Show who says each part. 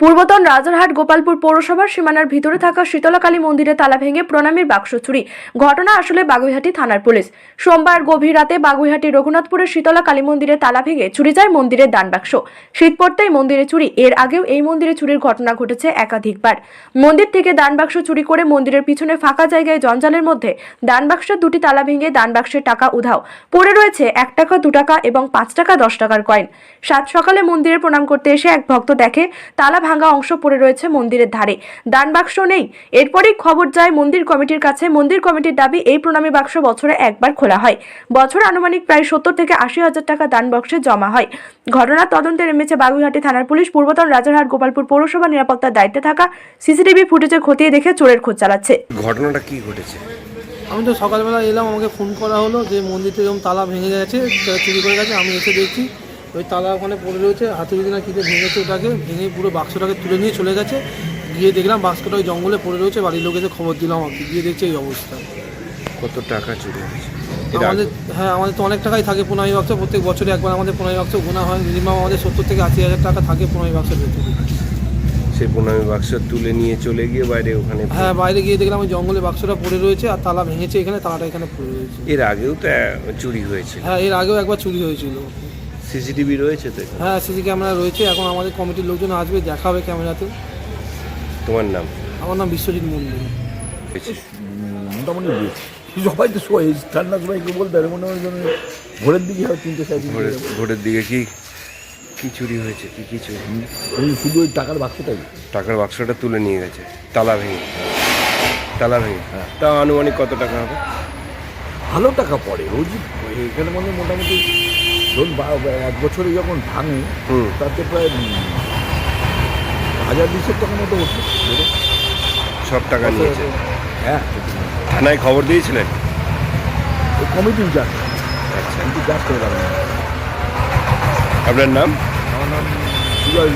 Speaker 1: পূর্বতন রাজারহাট গোপালপুর পৌরসভার সীমানার ভিতরে থাকা শীতলাকালী মন্দিরে তালা ভেঙে প্রণামীর বাক্স চুরি। ঘটনা আসলে বাগুইহাটি থানার পুলিশ। সোমবার গভীর রাতে বাগুইহাটি রঘুনাথপুরের শীতলা কালী মন্দিরে তালা ভেঙে চুরি যায় মন্দিরের দান বাক্স। শীত পড়তেই মন্দিরে চুরি। এর আগেও এই মন্দিরে চুরির ঘটনা ঘটেছে একাধিকবার। মন্দির থেকে দান বাক্স চুরি করে মন্দিরের পিছনে ফাঁকা জায়গায় জঞ্জালের মধ্যে দান বাক্সের দুটি তালা ভেঙে দান বাক্সের টাকা উধাও। পড়ে রয়েছে এক টাকা, দু টাকা এবং পাঁচ টাকা, দশ টাকার কয়েন। সাত সকালে মন্দিরে প্রণাম করতে এসে এক ভক্ত দেখে, তালা ভাঙা অংশ পড়ে রয়েছে মন্দিরের ধারে। দান বাক্স নেই। এরপরেই খবর যায় মন্দির কমিটির কাছে। মন্দির কমিটির দাবি এই প্রণামী বাক্স বছরে একবার খোলা হয়। বছরে আনুমানিক প্রায় সত্তর থেকে আশি হাজার টাকা দান বক্সে জমা হয়। ঘটনার তদন্তে নেমেছে বাগুইহাটি থানার পুলিশ পূর্বতন রাজারহাট গোপালপুর পৌরসভা নিরাপত্তার দায়িত্বে থাকা সিসিটিভি ফুটেজে খতিয়ে দেখে চোরের খোঁজ চালাচ্ছে।
Speaker 2: ঘটনাটা কি ঘটেছে?
Speaker 3: আমি তো সকালবেলা এলাম আমাকে ফোন করা হলো যে মন্দিরটা এরকম তালা ভেঙে গেছে চুরি করে গেছে আমি এসে দেখছি ওই তালা ওখানে পড়ে রয়েছে হাতুড়ি দিনা কিনে ভেঙেছে ওটাকে ভেঙে পুরো বাক্সটাকে তুলে নিয়ে চলে গেছে। গিয়ে দেখলাম বাক্সটা ওই জঙ্গলে পড়ে রয়েছে বাড়ির লোক এসে খবর দিলাম আমাকে গিয়ে দেখছি এই অবস্থা।
Speaker 2: কত টাকা চুরি হয়েছে?
Speaker 3: আমাদের হ্যাঁ আমাদের তো অনেক টাকাই থাকে পুনামি বাক্স প্রত্যেক বছরে একবার আমাদের পুনামি বাক্স গোনা হয়। মিনিমাম আমাদের সত্তর থেকে আশি হাজার টাকা থাকে পুনামি বাক্সের ভেতরে।
Speaker 2: সেই প্রণামী বাক্স তুলে নিয়ে চলে গিয়ে বাইরে ওখানে
Speaker 3: হ্যাঁ বাইরে গিয়ে দেখলাম ওই জঙ্গলে বাক্সটা পড়ে রয়েছে আর তালা ভেঙেছে এখানে তালাটা এখানে পড়ে রয়েছে।
Speaker 2: এর আগেও তো চুরি হয়েছে
Speaker 3: হ্যাঁ এর আগেও একবার চুরি হয়েছিল।
Speaker 2: সিসিটিভি রয়েছে তো এখানে?
Speaker 3: হ্যাঁ সিসি ক্যামেরা রয়েছে। এখন আমাদের কমিটির লোকজন আসবে দেখা দেখাবে ক্যামেরাতে।
Speaker 2: তোমার নাম?
Speaker 3: আমার নাম বিশ্বজিৎ মন্দির
Speaker 2: হয়েছে।
Speaker 4: মোটামুটি সবাই তো শোয় ঠান্ডার সময় কেউ বলতে পারে মোটামুটি ধরুন ভোরের দিকে হয় তিনটে সাড়ে তিনটে
Speaker 2: ভোরের ভোরের দিকে কি কি চুরি হয়েছে কি কি চুরি?
Speaker 4: ওই শুধু ওই টাকার বাক্সটাই
Speaker 2: টাকার বাক্সটা তুলে নিয়ে গেছে তালা ভেঙে। তালা ভেঙে।
Speaker 4: হ্যাঁ।
Speaker 2: তা আনুমানিক কত টাকা হবে?
Speaker 4: ভালো টাকা পড়ে রোজ এখানে মধ্যে মোটামুটি ধরুন এক বছরে যখন ভাঙে তাতে প্রায় হাজার দুশোর টাকার মতো হচ্ছে
Speaker 2: সব টাকা নিয়েছে?
Speaker 4: হ্যাঁ।
Speaker 2: থানায় খবর দিয়েছিলেন?
Speaker 4: কমিটি যান
Speaker 2: আচ্ছা।
Speaker 4: করে পারেন
Speaker 2: আপনার নাম?
Speaker 4: আমার নাম সুজয়